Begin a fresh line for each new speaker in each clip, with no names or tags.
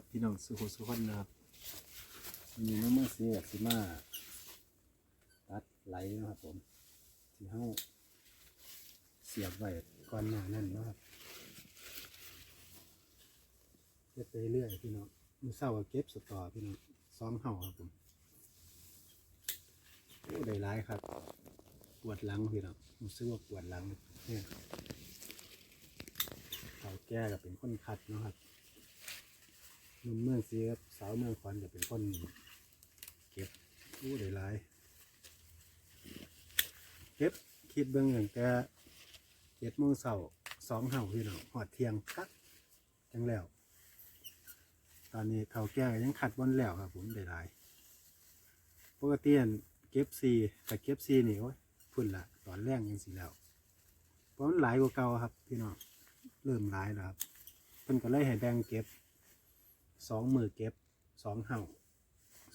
ครับพี่น้องสุขสุขคนนะครับ
มีน้ำมันเสียสิมาตัดไหลนะครับผมที่เฮาเสียบไว้ก่อนหน้านั้นนะครับเก็บไปเรื่อยพี่น้องมือเศร้าก็เก็บสตอพี่น้องซ้อมเห่าครับผมโอ้ได้ร้ายครับ ปวดหลังพี่น้องรู้สึกว่าปวดหลังเนี่ยเขาแก้ก็เป็นคนคัดนะครับ หนุ่มเมืองซีครับสาวเมืองควันก็เป็นคนเก็บอู้ได้หลายเก็บคิดเบิ่งอย่างแต่เจ็ดโมงเช้าสองเห่าพี่น้องหอดเทียงคักจังแล้ว ตอนนี้เขาแก่ก็ยังขัดบอนแล้วครับผมได้หลายปกติเก็บซีแต่เก็บซีนี่โอ้ยพุ่นละตอนแรกยังสีแล้วเพราะมันหลายกว่าเก่าครับ พี่น้องเริ่มหลายแล้วครับเพิ่นก็เลยให้แบ่งเก็บ สองมือเก็บสองเห่า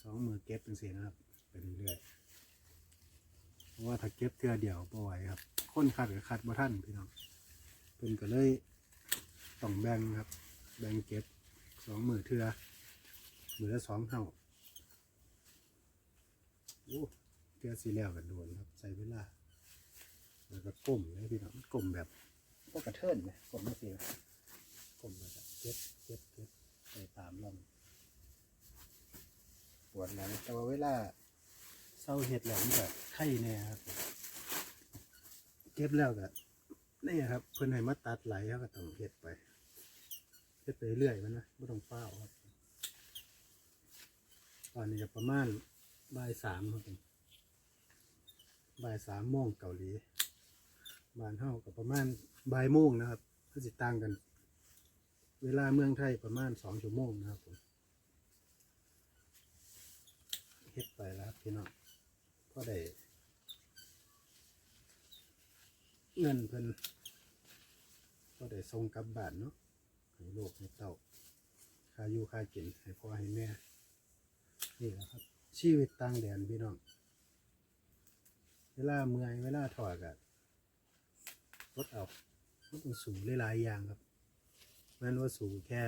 สองมือเก็บเป็นเสีนะครับไปเรื่อยๆเพราะว่าถ้าเก็บเทือเดียวบ่ไหวครับค้นคัดกับคัดบ่ท่านพี่น้องเพิ่นก็เลยต้องแบ่งครับ แบ่งเก็บสองมือเทือมือละสองเท่าโอ้เทือสีแล้วกันโดนครับใช้เวลาแล้วก็ก้มเลยพี่น้องก้มแบบพวกระเทินไหมก้มไม่เสียก้มแบบเก็บไปตามลำ ป วดหลังแต่ว่าเวลาเศร้าเห็ดแล้วมันก็ไข้แน่ครับ เก็บแล้วก็นี่ครับ เพิ่นให้มาตัดไหลเขาก็ต้องเห็ดไปเห็ดไปเรื่อยมันนะไม่ต้องเฝ้าครับ ตอนนี้ก็ประมาณบ่ายสามครับบ่ายสามโมงเกาหลีบ้านเฮาก็ประมาณบ่ายโมงนะครับก็สิต่างกัน เวลาเมืองไทยประมาณสองชั่วโมงนะครับผม เฮ็ดไปแล้วพี่น้องก็ได้ เงินเพิ่นก็ได้ส่งกลับบ้านเนาะให้ลูกให้เต้าค่าอยู่ค่ากินให้พ่อให้แม่ นี่แหละครับ ชีวิตต่างแดนพี่น้อง เวลาเมื่อยเวลาถอดกันรถเอามันต้องสูงหลายๆอย่างครับแมันว่าสูงแค่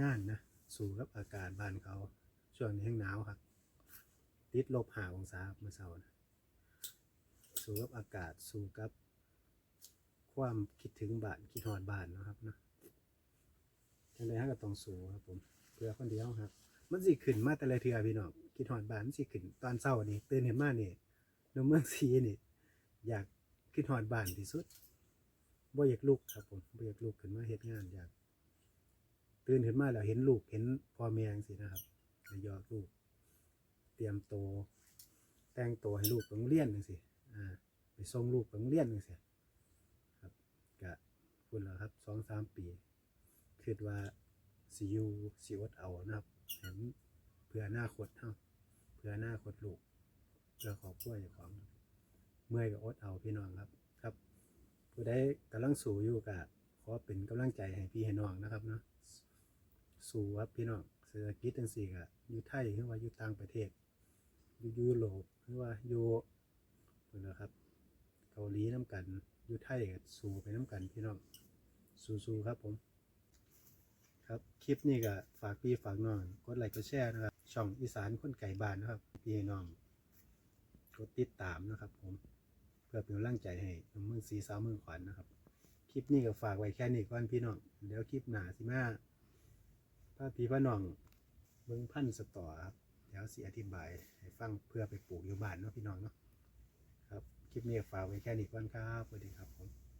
งานนะ สูงกับอากาศบ้านเขาช่วงนี้แห้งหนาวครับ ติดลบหาองศาเมื่อเช้านะสู้กับอากาศสู้กับ ความคิดถึงบ้านคิดหอดบ้านนะครับนะจังไดฮะก็ต้องสู้ครับผมเพื่อคนเดียวครับ มันสิขึ้นมาแต่ละเทือพี่น้องคิดหอดบ้านมันสิขึ้นตอนเช้านี่ตื่นเห็นมานี่นมเมืองสีนี่อยากคิดหอดบ้านที่สุดบ่อยากลุกครับผมบ่อยากลุกขึ้นมาเฮ็ดงานอยากตื่นขึ้นมาแล้วเห็นลูกเห็นพ่อแม่จังซี่นะครับยอกลูก เตรียมโตวแต่งตัวให้ลูกไปโรงเรียนจังซี่อ่าไปส่งลูกไปโรงเรียนจังซี่ครับกะคุณแล้วครับสองสามปีคิดว่าสิยูสิอดเอานะครับเห็นเพื่ออนาคตเฮาเพื่ออนาคตลูก เพื่อครอบครัวเจ้าของ เมื่อยก็อดเอาพี่น้องครับครับ ผู้ใดกำลังสู้อยู่กะขอเป็นกำลังใจให้พี่ให้น้องนะครับเนาะสู่ครับพี่น้อง เศรษฐกิจจังซี่ก็อยู่ไทยหรือว่าอยู่ต่างประเทศ อยู่ยุโรปหรือว่าอยู่พุ่นนะครับ เกาหลีน้ำกันอยู่ไทยก็สู่ไปน้ำกันพี่น้องสู้ๆครับผม ครับคลิปนี้ก็ฝากพี่ฝากน้องกดไลค์กดแชร์นะครับช่องอีสานคนไก่บ้านนะครับพี่น้องกดติดตามนะครับ ผมเพื่อเป็นกำลังใจให้น้องเมืองสีสาวเมืองขวัญนะครับ คลิปนี้ก็ฝากไว้แค่นี้ก่อนพี่น้องเดี๋ยวคลิปหน้าสิมาถ้าพี่พ่อน้อง เบิ้งพันสตอครับเดี๋ยวสิอธิบายให้ฟังเพื่อไปปลูกอยู่บ้านเนาะพี่น้องเนาะครับ คลิปนี้ฝากไว้แค่นี้ก่อนครับสวัสดีครับผม